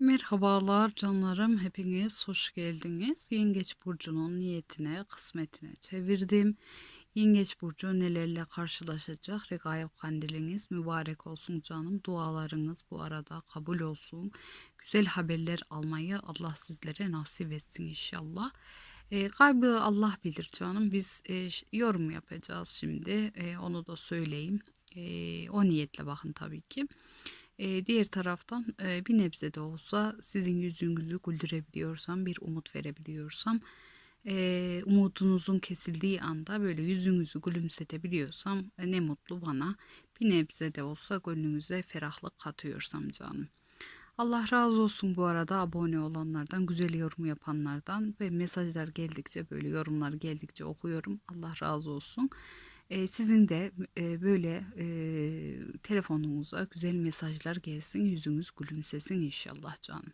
Merhabalar canlarım, hepiniz hoş geldiniz. Yengeç burcunun niyetine, kısmetine çevirdim. Yengeç burcu nelerle karşılaşacak? Regaib kandiliniz mübarek olsun canım. Dualarınız bu arada kabul olsun. Güzel haberler almayı Allah sizlere nasip etsin inşallah. E, kaybı Allah bilir canım. Biz e, yorum yapacağız şimdi. E, onu da söyleyeyim. E, o niyetle bakın tabii ki. Diğer taraftan bir nebze de olsa sizin yüzünüzü güldürebiliyorsam, bir umut verebiliyorsam, umudunuzun kesildiği anda böyle yüzünüzü gülümsetebiliyorsam ne mutlu bana. Bir nebze de olsa gönlünüze ferahlık katıyorsam canım. Allah razı olsun bu arada abone olanlardan, güzel yorum yapanlardan ve mesajlar geldikçe böyle yorumlar geldikçe okuyorum. Allah razı olsun. Ee, sizin de e, böyle e, telefonunuza güzel mesajlar gelsin, yüzünüz gülümsesin inşallah canım.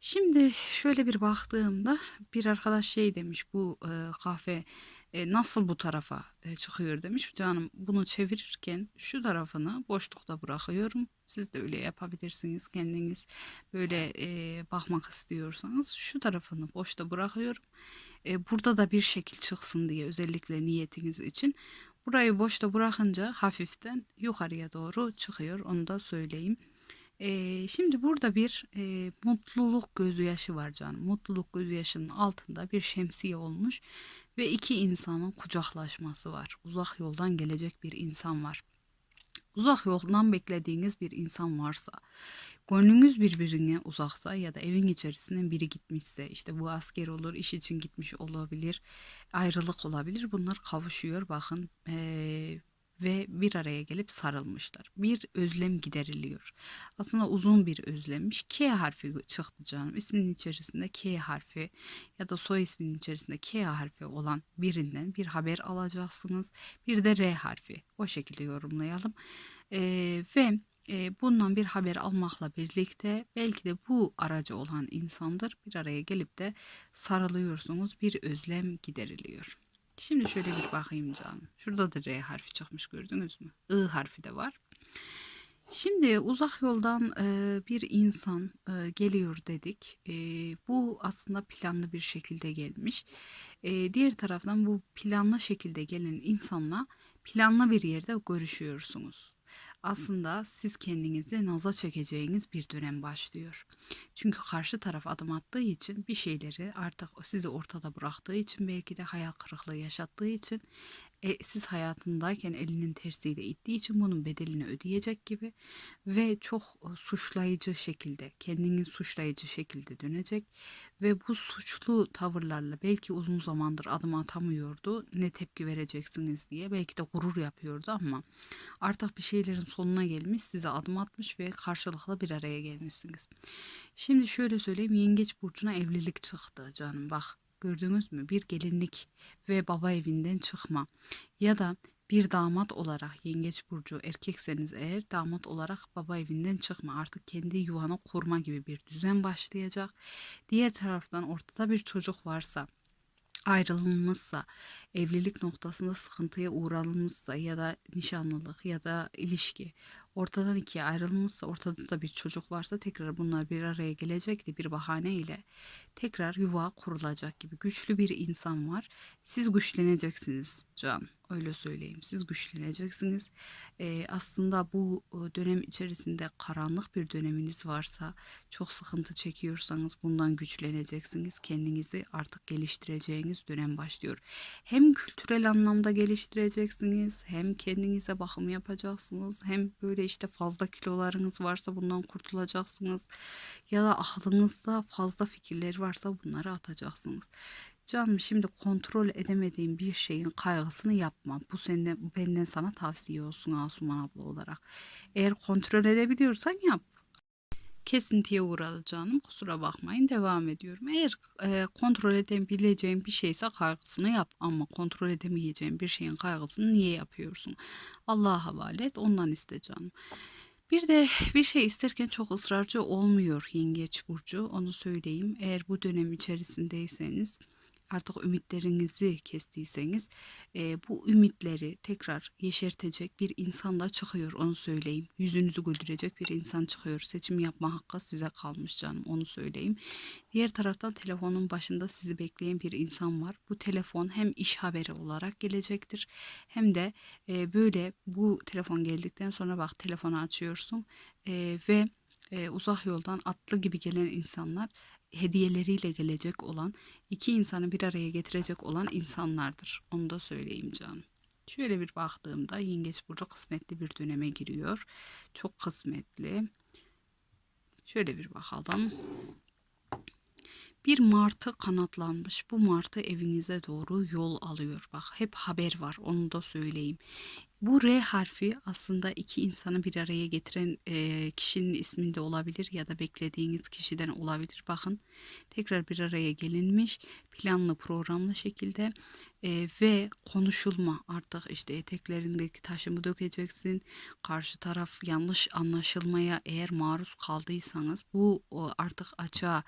Şimdi şöyle bir baktığımda bir arkadaş şey demiş bu e, kahve e, nasıl bu tarafa e, çıkıyor demiş. Canım bunu çevirirken şu tarafını boşlukta bırakıyorum. Siz de öyle yapabilirsiniz kendiniz böyle e, bakmak istiyorsanız şu tarafını boşta bırakıyorum. E, burada da bir şekil çıksın diye özellikle niyetiniz için. Burayı boşta bırakınca hafiften yukarıya doğru çıkıyor onu da söyleyeyim. Eee, şimdi burada bir eee, mutluluk gözyaşı var canım. Mutluluk gözyaşının altında bir şemsiye olmuş ve iki insanın kucaklaşması var. Uzak yoldan gelecek bir insan var. Uzak yoldan beklediğiniz bir insan varsa, gönlünüz birbirine uzaksa ya da evin içerisinden biri gitmişse, işte bu asker olur, iş için gitmiş olabilir, ayrılık olabilir. Bunlar kavuşuyor bakın eee, ve bir araya gelip sarılmışlar. Bir özlem gideriliyor. Aslında uzun bir özlemmiş. K harfi çıktı canım. İsminin içerisinde K harfi ya da soy isminin içerisinde K harfi olan birinden bir haber alacaksınız. Bir de R harfi. O şekilde yorumlayalım. Ee, ve e, bundan bir haber almakla birlikte belki de bu aracı olan insandır. Bir araya gelip de sarılıyorsunuz. Bir özlem gideriliyor. Şimdi şöyle bir bakayım canım. Şurada da R harfi çıkmış gördünüz mü? I harfi de var. Şimdi uzak yoldan e, bir insan e, geliyor dedik. E, bu aslında planlı bir şekilde gelmiş. E, diğer taraftan bu planlı şekilde gelen insanla planlı bir yerde görüşüyorsunuz. Aslında siz kendinizi naza çekeceğiniz bir dönem başlıyor. Çünkü karşı taraf adım attığı için bir şeyleri artık sizi ortada bıraktığı için belki de hayal kırıklığı yaşattığı için e, siz hayatındayken elinin tersiyle ittiği için bunun bedelini ödeyecek gibi ve çok e, suçlayıcı şekilde, kendini suçlayıcı şekilde dönecek ve bu suçlu tavırlarla belki uzun zamandır adım atamıyordu. Ne tepki vereceksiniz diye belki de gurur yapıyordu ama artık bir şeylerin sonuna gelmiş, size adım atmış ve karşılıklı bir araya gelmişsiniz. Şimdi şöyle söyleyeyim, Yengeç burcuna evlilik çıktı canım bak. Gördünüz mü? Bir gelinlik ve baba evinden çıkma ya da bir damat olarak yengeç burcu erkekseniz eğer damat olarak baba evinden çıkma artık kendi yuvanı kurma gibi bir düzen başlayacak. Diğer taraftan ortada bir çocuk varsa ayrılmışsa, evlilik noktasında sıkıntıya uğranmışsa ya da nişanlılık ya da ilişki ortadan ikiye ayrılmışsa, ortada da bir çocuk varsa tekrar bunlar bir araya gelecek de bir bahane ile tekrar yuva kurulacak gibi güçlü bir insan var. Siz güçleneceksiniz can. Öyle söyleyeyim. Siz güçleneceksiniz. Ee, aslında bu e, dönem içerisinde karanlık bir döneminiz varsa, çok sıkıntı çekiyorsanız bundan güçleneceksiniz. Kendinizi artık geliştireceğiniz dönem başlıyor. Hem kültürel anlamda geliştireceksiniz, hem kendinize bakım yapacaksınız, hem böyle işte fazla kilolarınız varsa bundan kurtulacaksınız. Ya da aklınızda fazla fikirler varsa bunları atacaksınız. Canım şimdi kontrol edemediğin bir şeyin kaygısını yapma. Bu senden, benden sana tavsiye olsun Asuman abla olarak. Eğer kontrol edebiliyorsan yap. Kesintiye uğradı canım. Kusura bakmayın. Devam ediyorum. Eğer e, kontrol edebileceğin bir şeyse kaygısını yap. Ama kontrol edemeyeceğin bir şeyin kaygısını niye yapıyorsun? Allah'a havale et. Ondan iste canım. Bir de bir şey isterken çok ısrarcı olmuyor Yengeç Burcu. Onu söyleyeyim. Eğer bu dönem içerisindeyseniz artık ümitlerinizi kestiyseniz e, bu ümitleri tekrar yeşertecek bir insan da çıkıyor onu söyleyeyim. Yüzünüzü güldürecek bir insan çıkıyor. Seçim yapma hakkı size kalmış canım onu söyleyeyim. Diğer taraftan telefonun başında sizi bekleyen bir insan var. Bu telefon hem iş haberi olarak gelecektir hem de e, böyle bu telefon geldikten sonra bak telefonu açıyorsun e, ve e, uzak yoldan atlı gibi gelen insanlar hediyeleriyle gelecek olan iki insanı bir araya getirecek olan insanlardır. Onu da söyleyeyim canım. Şöyle bir baktığımda Yengeç Burcu kısmetli bir döneme giriyor. Çok kısmetli. Şöyle bir bakalım. Bir martı kanatlanmış. Bu martı evinize doğru yol alıyor. Bak hep haber var onu da söyleyeyim. Bu R harfi aslında iki insanı bir araya getiren e, kişinin isminde olabilir ya da beklediğiniz kişiden olabilir. Bakın tekrar bir araya gelinmiş planlı programlı şekilde e, ve konuşulma artık işte eteklerindeki taşımı dökeceksin. Karşı taraf yanlış anlaşılmaya eğer maruz kaldıysanız bu artık açığa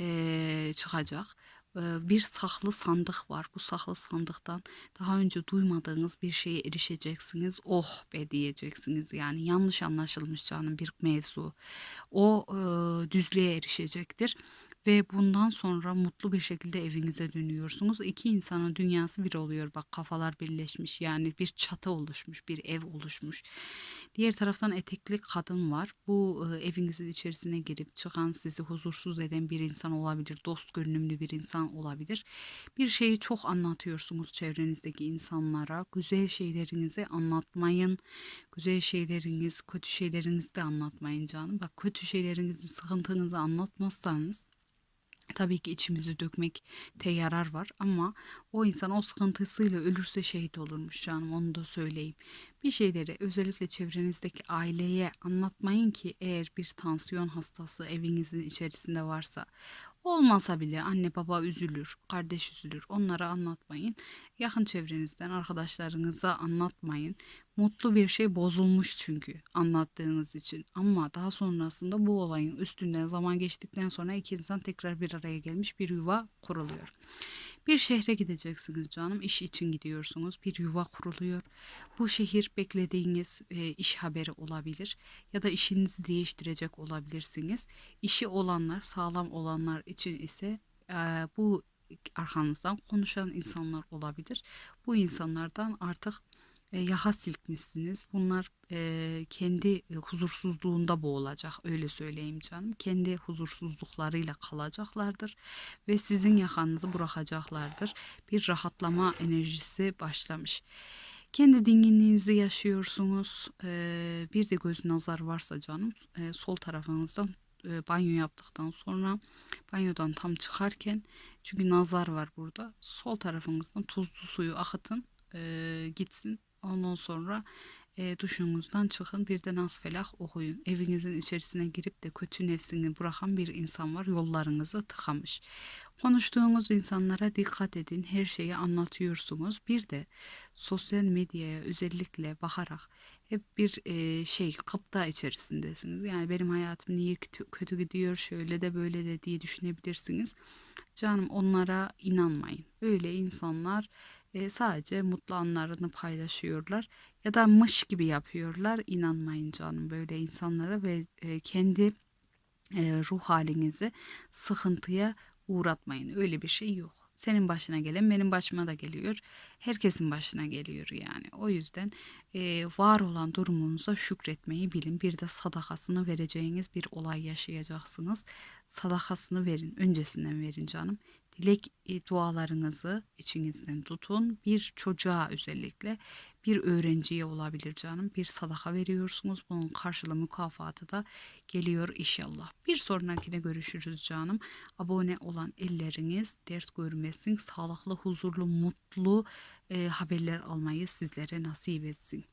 e, çıkacak bir saklı sandık var. Bu saklı sandıktan daha önce duymadığınız bir şeye erişeceksiniz. Oh be diyeceksiniz. Yani yanlış anlaşılmış canım bir mevzu. O e, düzlüğe erişecektir ve bundan sonra mutlu bir şekilde evinize dönüyorsunuz. İki insanın dünyası bir oluyor. Bak kafalar birleşmiş. Yani bir çatı oluşmuş, bir ev oluşmuş. Diğer taraftan etekli kadın var. Bu e, evinizin içerisine girip çıkan sizi huzursuz eden bir insan olabilir. Dost görünümlü bir insan olabilir. Bir şeyi çok anlatıyorsunuz çevrenizdeki insanlara. Güzel şeylerinizi anlatmayın. Güzel şeyleriniz, kötü şeylerinizi de anlatmayın canım. Bak kötü şeylerinizi, sıkıntınızı anlatmazsanız Tabii ki içimizi dökmekte yarar var ama o insan o sıkıntısıyla ölürse şehit olurmuş canım onu da söyleyeyim. Bir şeyleri özellikle çevrenizdeki aileye anlatmayın ki eğer bir tansiyon hastası evinizin içerisinde varsa Olmasa bile anne baba üzülür, kardeş üzülür. Onlara anlatmayın. Yakın çevrenizden arkadaşlarınıza anlatmayın. Mutlu bir şey bozulmuş çünkü anlattığınız için. Ama daha sonrasında bu olayın üstünden zaman geçtikten sonra iki insan tekrar bir araya gelmiş bir yuva kuruluyor. Bir şehre gideceksiniz canım. iş için gidiyorsunuz. Bir yuva kuruluyor. Bu şehir beklediğiniz e, iş haberi olabilir ya da işinizi değiştirecek olabilirsiniz. İşi olanlar, sağlam olanlar için ise e, bu arkanızdan konuşan insanlar olabilir. Bu insanlardan artık yaha silkmişsiniz. Bunlar e, kendi e, huzursuzluğunda boğulacak öyle söyleyeyim canım. Kendi huzursuzluklarıyla kalacaklardır ve sizin yakanızı bırakacaklardır. Bir rahatlama enerjisi başlamış. Kendi dinginliğinizi yaşıyorsunuz. E, bir de göz nazar varsa canım e, sol tarafınızdan e, banyo yaptıktan sonra banyodan tam çıkarken çünkü nazar var burada. Sol tarafınızdan tuzlu suyu akıtın e, gitsin Ondan sonra e, duşunuzdan çıkın bir de Nas Felah okuyun. Evinizin içerisine girip de kötü nefsini bırakan bir insan var yollarınızı tıkamış. Konuştuğunuz insanlara dikkat edin. Her şeyi anlatıyorsunuz. Bir de sosyal medyaya özellikle bakarak hep bir e, şey kıpta içerisindesiniz. Yani benim hayatım niye kötü gidiyor şöyle de böyle de diye düşünebilirsiniz. Canım onlara inanmayın. Öyle insanlar e, sadece mutlu anlarını paylaşıyorlar ya da mış gibi yapıyorlar. İnanmayın canım böyle insanlara ve e, kendi e, ruh halinizi sıkıntıya uğratmayın. Öyle bir şey yok. Senin başına gelen benim başıma da geliyor. Herkesin başına geliyor yani. O yüzden e, var olan durumunuza şükretmeyi bilin. Bir de sadakasını vereceğiniz bir olay yaşayacaksınız. Sadakasını verin. Öncesinden verin canım dilek dualarınızı içinizden tutun. Bir çocuğa özellikle bir öğrenciye olabilir canım. Bir sadaka veriyorsunuz. Bunun karşılığı mükafatı da geliyor inşallah. Bir sonrakine görüşürüz canım. Abone olan elleriniz dert görmesin. Sağlıklı, huzurlu, mutlu e, haberler almayı sizlere nasip etsin.